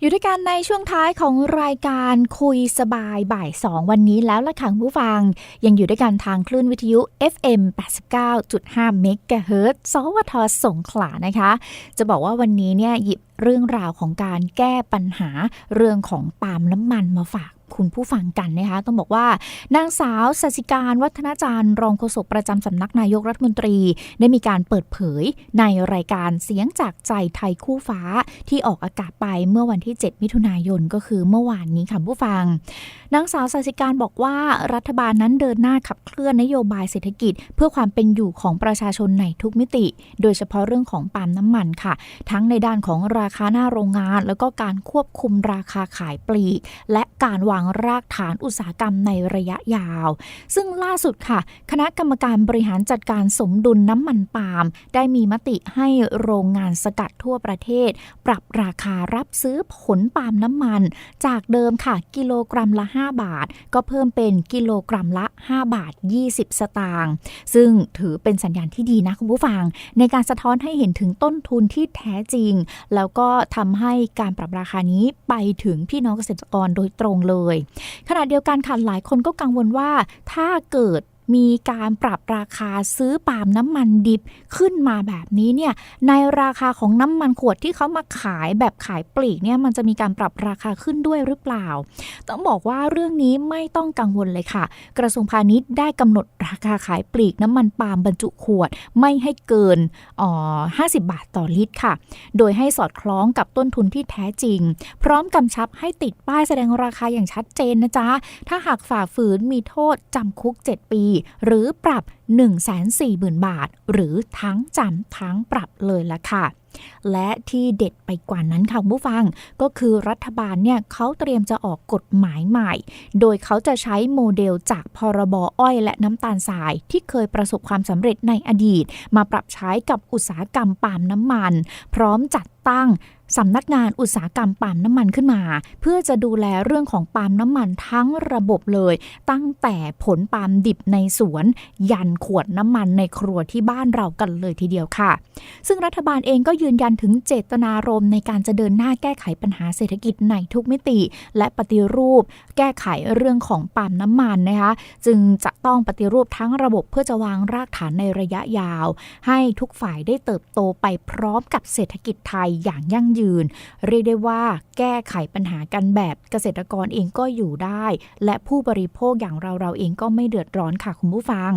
อยู่ด้วยกันในช่วงท้ายของรายการคุยสบายบ่าย 2 วันนี้แล้วละค่ะผู้ฟัง ยังอยู่ด้วยกันทางคลื่นวิทยุ FM 89.5 MHz สวทสงขลานะคะ จะบอกว่าวันนี้เนี่ยหยิบ เรื่องราวของการแก้ปัญหาเรื่องของปาล์มน้ำมันมาฝากคุณผู้ฟังกันนะคะต้องบอกว่านางสาวสัสิการวัฒนาจารย์ รองโฆษกประจำสำนักนายกรัฐมนตรี ได้มีการเปิดเผยในรายการเสียงจากใจไทยคู่ฟ้าที่ออกอากาศไปเมื่อวันที่ 7 มิถุนายนก็คือเมื่อวานนี้ค่ะผู้ฟังนางสาวสัสิการบอกว่ารัฐบาลนั้นเดินหน้าขับเคลื่อนนโยบายเศรษฐกิจ เพื่อความเป็นอยู่ของประชาชนในทุกมิติ โดยเฉพาะเรื่องของปาล์มน้ำมันค่ะ ทั้งในด้านของราราคาหน้าโรงงาน แล้วก็การควบคุมราคาขายปลีก และการวางรากฐานอุตสาหกรรมในระยะยาว ซึ่งล่าสุดค่ะ คณะกรรมการบริหารจัดการสมดุลน้ำมันปาล์มได้มีมติให้โรงงานสกัดทั่วประเทศ ปรับราคารับซื้อผลปาล์มน้ำมัน จากเดิมค่ะกิโลกรัมละ 5 บาท ก็เพิ่มเป็นกิโลกรัมละ 5 บาท 20 สตางค์ซึ่งถือเป็นสัญญาณที่ดีนะคุณผู้ฟัง ในการสะท้อนให้เห็นถึงต้นทุนที่แท้จริง แล้วก็ทำให้การปรับราคานี้ไปถึงพี่น้องเกษตรกรโดยตรงเลย ขณะเดียวกันค่ะหลายคนก็กังวลว่าถ้าเกิด มีการปรับราคาซื้อปาล์มน้ำมันดิบขึ้นมาแบบนี้เนี่ยในราคาของน้ำมันขวดที่เขามาขายแบบขายปลีกเนี่ยมันจะมีการปรับราคาขึ้นด้วยหรือเปล่า ต้องบอกว่าเรื่องนี้ไม่ต้องกังวลเลยค่ะ กระทรวงพาณิชย์ได้กำหนดราคาขายปลีกน้ำมันปาล์มบรรจุขวดไม่ให้เกินอ๋อ50 บาทต่อลิตรค่ะ โดยให้สอดคล้องกับต้นทุนที่แท้จริง พร้อมกำชับให้ติดป้ายแสดงราคาอย่างชัดเจนนะจ๊ะ ถ้าหากฝ่าฝืนมีโทษจำคุก 7 ปีหรือปรับ 140,000 บาท หรือทั้งจำทั้งปรับเลยล่ะค่ะ และที่เด็ดไปกว่านั้นค่ะผู้ฟัง ก็คือรัฐบาลเนี่ยเขาเตรียมจะออกกฎหมายใหม่ โดยเขาจะใช้โมเดลจากพรบอ้อยและน้ำตาลทรายที่เคยประสบความสำเร็จในอดีต มาปรับใช้กับอุตสาหกรรมปาล์มน้ำมัน พร้อมจัดตั้ง สำนักงานอุตสาหกรรมปาล์มน้ำมันขึ้นมา เพื่อจะดูแลเรื่องของปาล์มน้ำมันทั้งระบบเลย ตั้งแต่ผลปาล์มดิบในสวน ยันขวดน้ำมันในครัวที่บ้านเรากันเลยทีเดียวค่ะ ซึ่งรัฐบาลเองก็ยืนยันถึงเจตนารมณ์ในการจะเดินหน้าแก้ไขปัญหาเศรษฐกิจในทุกมิติ และปฏิรูป แก้ไขเรื่องของปาล์มน้ำมันนะคะจึงจะต้องปฏิรูปทั้งระบบเพื่อจะวางรากฐานในระยะยาว ให้ทุกฝ่ายได้เติบโตไปพร้อมกับเศรษฐกิจไทยอย่างยั่งยืน เรียกได้ว่าแก้ไขปัญหากันแบบเกษตรกรเองก็อยู่ได้ และผู้บริโภคอย่างเราเราเองก็ไม่เดือดร้อนค่ะคุณผู้ฟัง